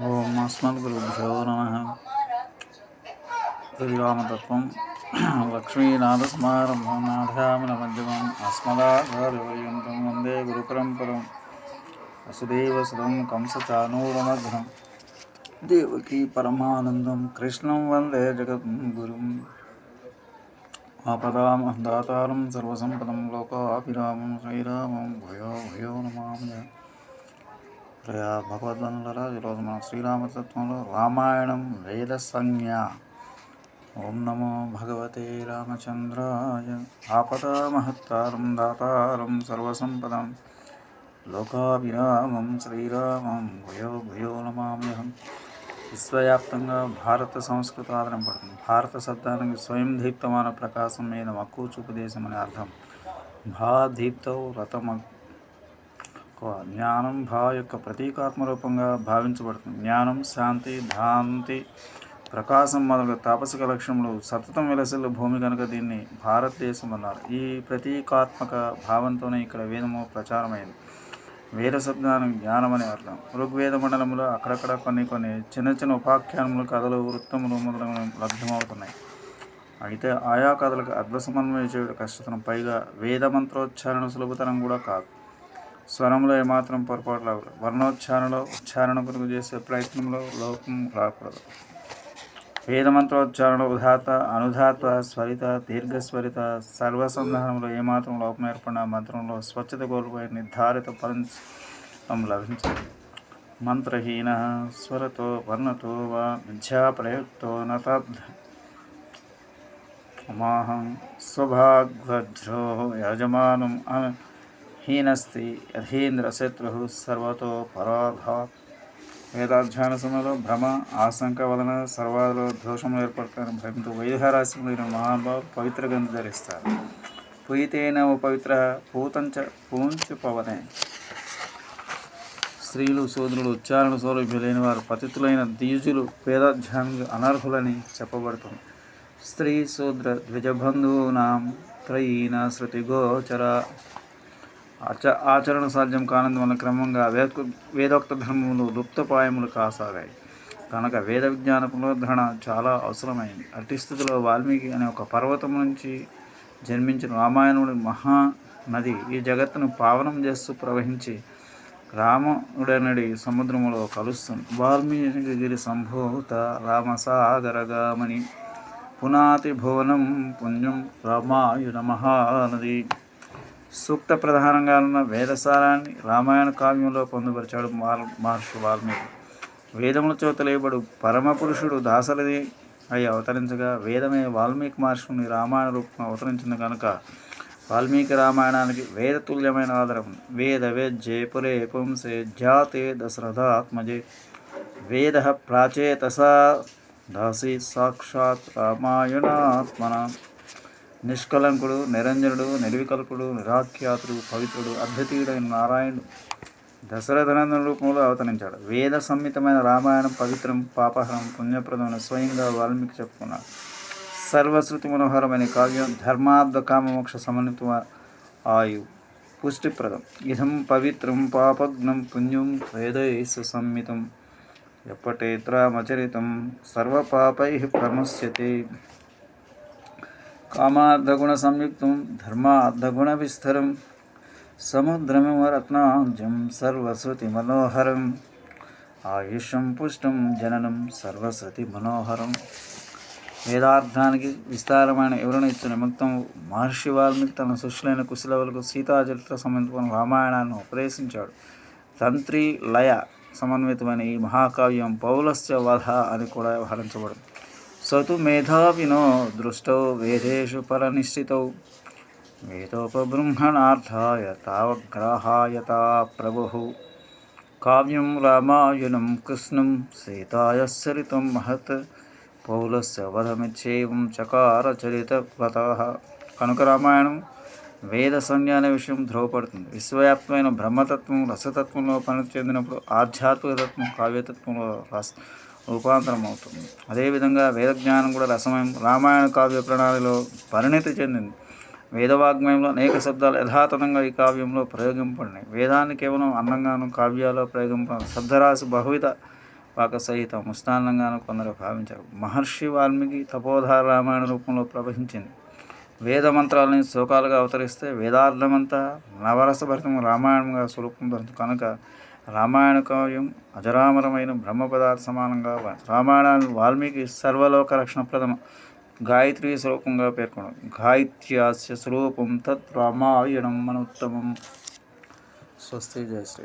ఓం అస్మద్గురుభ్యో నమ శ్రీరామతత్వం. లక్ష్మీనాథస్మారంభం నాథామిన మధ్యమం అస్మదాచార్యపర్యంతం వందే గురుపరంపరం. వసుదేవసుతం కంసచానూరమగ్నం దేవకీ పరమానందం. కృష్ణం వందే జగద్గురుం. ఆపదామహదాతారం సర్వసంపదం లోకాభిరామం శ్రీరామం. భయో భయో నమామి. ప్రియ భగవద్బంధులరా ఈరోజు మనం శ్రీరామతత్వంలో రామాయణం వేద సంజ్ఞ. ఓం నమో భగవతే రామచంద్రాయ. ఆపదామహత్తారం దాతారం సర్వసంపదం. లోకాభిరామం శ్రీరామం. భయో భయో నమామ్యహం విశ్వవ్యాప్తంగా భారత సంస్కృత ఆధారం పడుతుంది. భారత శబ్దానికి స్వయం దీప్తమైన ప్రకాశం మీద మక్కువ చూపు దేశం అనే అర్థం. భా దీప్తౌ రథమ ఎక్కువ. జ్ఞానం భా యొక్క ప్రతీకాత్మ రూపంగా భావించబడుతుంది. జ్ఞానం శాంతి భ్రాంతి ప్రకాశం మొదలగు తాపసిక లక్ష్యములు సతతం విలసిల్లు భూమి కనుక దీన్ని భారతదేశం అన్నారు. ఈ ప్రతీకాత్మక భావంతోనే ఇక్కడ వేదము ప్రచారమైంది. వేద శబ్దానికి జ్ఞానం అనే అర్థం. ఋగ్వేద మండలంలో అక్కడక్కడ కొన్ని కొన్ని చిన్న చిన్న ఉపాఖ్యానములు కథలు వృత్తములు మొదలగు లభ్యమవుతున్నాయి. అయితే ఆయా కథలకు అర్థ సమన్వయం చేయడం కష్టతరం. పైగా వేద మంత్రోచ్చారణ సులభతరం కూడా కాదు. స్వరంలో ఏమాత్రం పొరపాటు రాకూడదు. వర్ణోచ్చారణలో ఉచ్చారణ కొరకు చేసే ప్రయత్నంలో లోపం రాకూడదు. వేదమంత్రోచ్చారణ ఉదాత అనుధాత స్వరిత దీర్ఘస్వరిత సర్వసంధానంలో ఏమాత్రం లోపం ఏర్పడిన మంత్రంలో స్వచ్ఛత కోల్పోయి నిర్ధారిత ఫలితం లభించదు. మంత్రహీన స్వరతో వర్ణతో వా మిథ్యాప్రయుక్తో నతద్ అమాహం స్వభాగ్వజ్రో యజమానం హీనస్తి అధీంద్ర శత్రు సర్వతో పరాఘాత్ వేదాధ్యాన సమయంలో భ్రమ ఆశంక వలన సర్వాదులో దోషములు ఏర్పడతాయని భయంతో వైదిహరాశిమైన మహానుభావులు పవిత్ర గంధ ధరిస్తారు పూయితేన పవిత్ర పూతంచ పూంచు పవనే స్త్రీలు సోదరులు ఉచ్చారణ సౌలభ్యులైన వారు పతితులైన దీజులు వేదాధ్యానికి అనర్హులని చెప్పబడుతుంది స్త్రీ శూద్ర ద్విజబంధూనాం త్రయీన శృతిగోచర ఆచ ఆచరణ సాధ్యం కానందు వల్ల క్రమంగా వేద వేదోక్త ధర్మములు లుప్తపాయములు కాసాగాయి. కనుక వేద విజ్ఞాన పునరుద్ధరణ చాలా అవసరమైంది. అట్టి స్థితిలో వాల్మీకి అనే ఒక పర్వతం నుంచి జన్మించిన రామాయణుడి మహా నది ఈ జగత్తును పావనం చేస్తూ ప్రవహించి రాముడనడి సముద్రములో కలుస్తుంది. వాల్మీకి సంభూత రామసాగరగామని పునాతి భువనం పుణ్యం రామాయుణ మహానది సూక్త ప్రధానంగా ఉన్న వేదసారాన్ని రామాయణ కావ్యంలో పొందుపరిచాడు మాల్ మహర్షి వాల్మీకి. వేదములతో తెలియబడు పరమపురుషుడు దాసరిది అయి అవతరించగా వేదమే వాల్మీకి మహర్షిని రామాయణ రూపం అవతరించింది కనుక వాల్మీకి రామాయణానికి వేదతుల్యమైన ఆధారం. వేద వేద్యే పురే పుంసే జాతే దశరథాత్మజే. వేద ప్రాచేతసా దాసి సాక్షాత్ రామాయణాత్మన నిష్కలంకుడు నిరంజనుడు నిర్వికల్పుడు నిరాఖ్యాతుడు పవిత్రుడు అద్వితీయుడైన నారాయణుడు. దశరథనందన రూపంలో అవతరించాడు. వేద సంహితమైన రామాయణం పవిత్రం పాపహరం పుణ్యప్రదమైన స్వయంగా వాల్మీకి చెప్పుకున్నాడు. సర్వశ్రుతి మనోహరమైన కావ్యం ధర్మార్థ కామమోక్ష సమన్విత ఆయు. పుష్టిప్రదం. ఇదం పవిత్రం పాపగ్నం పుణ్యం వేదైస్ సంహితం. ఎప్పటేత్రామచరితం సర్వపాపై ప్రమస్యతే. కామార్థగుణ సంయుక్తం ధర్మార్థగుణ విస్తరం సముద్రమిమ రత్నాంజం సర్వశ్రుతి మనోహరం ఆయుషం పుష్టం జననం సర్వశ్రుతి మనోహరం వేదార్థానికి విస్తారమైన వివరణ ఇచ్చిన నిమిత్తం మహర్షి వాల్మీకి తన శిష్యులైన కుశలవులకు సీతాచరిత్ర సంబంధించిన రామాయణాన్ని ఉపదేశించాడు. తంత్రి లయ సమన్వితమైన ఈ మహాకావ్యం పౌలస్య వధ అని కూడా వ్యవహరించబడింది సతు మేధావినో దృష్టౌ వేదేషు పరనిశ్చితౌ వేదోపబృంహణార్థాయ తావగ్రాహాయతా ప్రభు కావ్యం రామాయణం కృష్ణం సీతాయ సరితం మహత్ పౌలస్య వధమిచ్చేవం చకార చరితవత కనుక రామాయణం వేద సంజ్ఞ అనే విషయం ధ్రువపడుతుంది విశ్వవ్యాప్తమైన బ్రహ్మతత్వం రసతత్వంలో పని చెందినప్పుడు ఆధ్యాత్మికతత్వం కావ్యతత్వంలో రస రూపాంతరం అవుతుంది. అదేవిధంగా వేదజ్ఞానం కూడా రసమయం. రామాయణ కావ్య ప్రణాళిలో పరిణతి చెందింది. వేదవాగ్మయంలో అనేక శబ్దాలు యథాతథంగా ఈ కావ్యంలో ప్రయోగింపడినాయి వేదాన్ని కేవలం అందంగాను కావ్యాల్లో ప్రయోగింప శబ్దరాశి బహువిధ పాక సహితం ముస్తానంగాను కొందరు భావించారు. మహర్షి వాల్మీకి తపోధార రామాయణ రూపంలో ప్రవహించింది. వేద మంత్రాలని శ్లోకాలుగా అవతరిస్తే వేదార్థమంతా నవరసభరితం రామాయణంగా స్వరూపం దొరుకుతుంది. కనుక రామాయణ కావ్యం అజరామరమైన బ్రహ్మ పదార్థ సమానంగా రామాయణాన్ని వాల్మీకి సర్వలోక రక్షణ ప్రథమ గాయత్రి స్వరూపంగా పేర్కొన్నారు గాయత్ర్యాస్య స్వరూపం తత్ రామాయణం మన ఉత్తమం స్వస్తి జయ శ్రీ